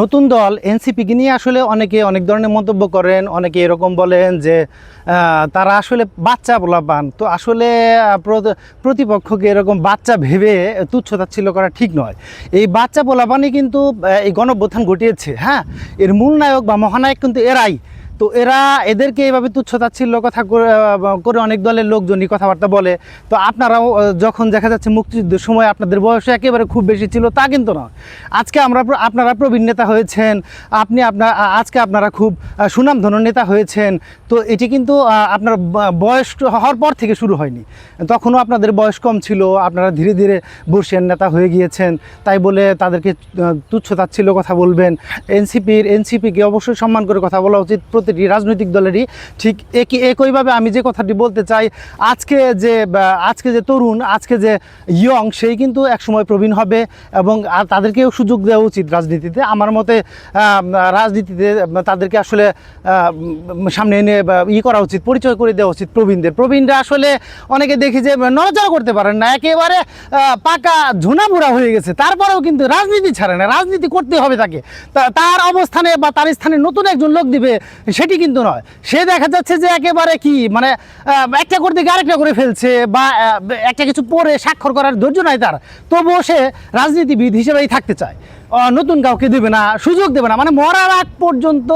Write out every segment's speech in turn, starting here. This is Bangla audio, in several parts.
নতুন দল এনসিপিকে নিয়ে আসলে অনেকে অনেক ধরনের মন্তব্য করেন, অনেকে এরকম বলেন যে তারা আসলে বাচ্চা পান তো আসলে প্রতিপক্ষকে এরকম বাচ্চা ভেবে তুচ্ছতাচ্ছিল্য করা ঠিক নয়। এই বাচ্চা পোলাপানই কিন্তু এই গণভ্যুত্থান ঘটিয়েছে হ্যাঁ? এর মূল নায়ক বা মহানায়ক কিন্তু এরাই। তো এরা এদেরকে এইভাবে তুচ্ছতাচ্ছিল্য কথা করে অনেক দলের লোকজনই কথাবার্তা বলে। তো আপনারাও যখন দেখা যাচ্ছে মুক্তিযুদ্ধের সময় আপনাদের বয়স একেবারে খুব বেশি ছিল, তা কিন্তু নয়। আজকে আমরা আপনারা প্রবীণ নেতা হয়েছেন, আপনি আপনার আজকে আপনারা খুব সুনামধন্য নেতা হয়েছেন। তো এটি কিন্তু আপনার বয়স হওয়ার পর থেকে শুরু হয়নি। তখনও আপনাদের বয়স কম ছিল, আপনারা ধীরে ধীরে বর্ষিয়ান নেতা হয়ে গিয়েছেন। তাই বলে তাদেরকে তুচ্ছতাচ্ছিল্য কথা বলবেন। এনসিপির, এনসিপিকে অবশ্যই সম্মান করে কথা বলা উচিত। প্রতিটি রাজনৈতিক দলেরই ঠিক একই, একইভাবে আমি যে কথাটি বলতে চাই, আজকে যে আজকে যে তরুণ, আজকে যে ইয়ং সেই কিন্তু একসময় প্রবীণ হবে এবং আর তাদেরকেও সুযোগ দেওয়া উচিত রাজনীতিতে। আমার মতে রাজনীতিতে তাদেরকে আসলে সামনে এনে ই করা উচিত, পরিচয় করে দেওয়া উচিত প্রবীণদের। প্রবীণরা আসলে অনেকে দেখি যে নড়াচড়া করতে পারেন না। একেবারে পাকা ঝুনামুড়া হয়ে গেছে। তারপরেও কিন্তু রাজনীতি ছাড়ে না। রাজনীতি করতে হবে তাকে। তার অবস্থানে বা তার স্থানে নতুন একজন লোক দিবে সেটি কিন্তু নয়। সে দেখা যাচ্ছে যে একেবারে কি মানে একটা করতে গিয়ে আরেকটা করে ফেলছে বা একটা কিছু পরে স্বাক্ষর করার ধৈর্য নাই তার। তবুও সে রাজনীতিবিদ হিসেবেই থাকতে চায়। নতুন কাউকে দেবে না, সুযোগ দেবে না। মানে মরার আগ পর্যন্ত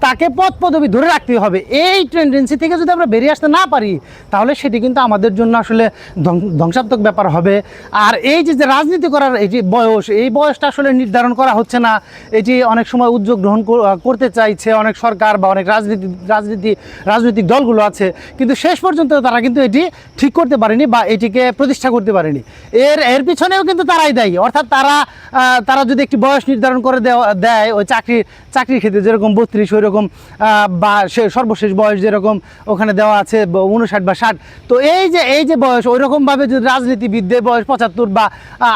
তাকে পদ পদবি ধরে রাখতে হবে। এই টেন্ডেন্সি থেকে যদি আমরা বেরিয়ে আসতে না পারি, তাহলে সেটি কিন্তু আমাদের জন্য আসলে ধ্বং- ধ্বংসাত্মক ব্যাপার হবে। আর এই যে যে রাজনীতি করার এই যে বয়স, এই বয়সটা আসলে নির্ধারণ করা হচ্ছে না। এটি অনেক সময় উদ্যোগ গ্রহণ করতে চাইছে অনেক সরকার বা অনেক রাজনীতি রাজনীতি, রাজনৈতিক দলগুলো আছে। কিন্তু শেষ পর্যন্ত তারা কিন্তু এটি ঠিক করতে পারেনি বা এটিকে প্রতিষ্ঠা করতে পারেনি। এর এর পিছনেও কিন্তু তারাই দায়ী। অর্থাৎ তারা তারা যদি একটি বয়স নির্ধারণ করে দেওয়া, দেয় ওই চাকরি, চাকরির ক্ষেত্রে যেরকম বত্রিশ ওই রকম বা সে সর্বশেষ বয়স যেরকম ওখানে দেওয়া আছে উনষাট বা ষাট। তো এই যে এই যে বয়স ওই রকমভাবে যদি রাজনীতিবিদদের বয়স পঁচাত্তর বা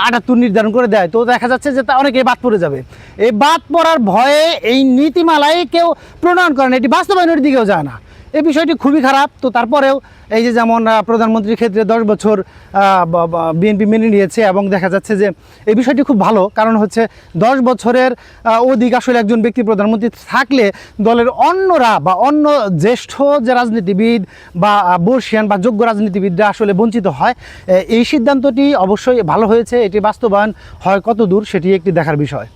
আটাত্তর নির্ধারণ করে দেয়, তো দেখা যাচ্ছে যে তা অনেকে বাদ পড়ে যাবে। এই বাদ পড়ার ভয়ে এই নীতিমালায় কেউ প্রণয়ন করে না, এটি বাস্তবায়নের দিকেও যায় না। এই বিষয়টি খুবই খারাপ। তো তারপরেও এই যে যেমন প্রধানমন্ত্রীর ক্ষেত্রে দশ বছর বিএনপি মেনে নিয়েছে এবং দেখা যাচ্ছে যে এই বিষয়টি খুব ভালো। কারণ হচ্ছে দশ বছরের অধিক আসলে একজন ব্যক্তি প্রধানমন্ত্রী থাকলে দলের অন্যরা বা অন্য জ্যেষ্ঠ যে রাজনীতিবিদ বা বর্ষিয়ান বা যোগ্য রাজনীতিবিদরা আসলে বঞ্চিত হয়। এই সিদ্ধান্তটি অবশ্যই ভালো হয়েছে, এটি বাস্তবায়ন হয় কত দূর সেটি একটি দেখার বিষয়।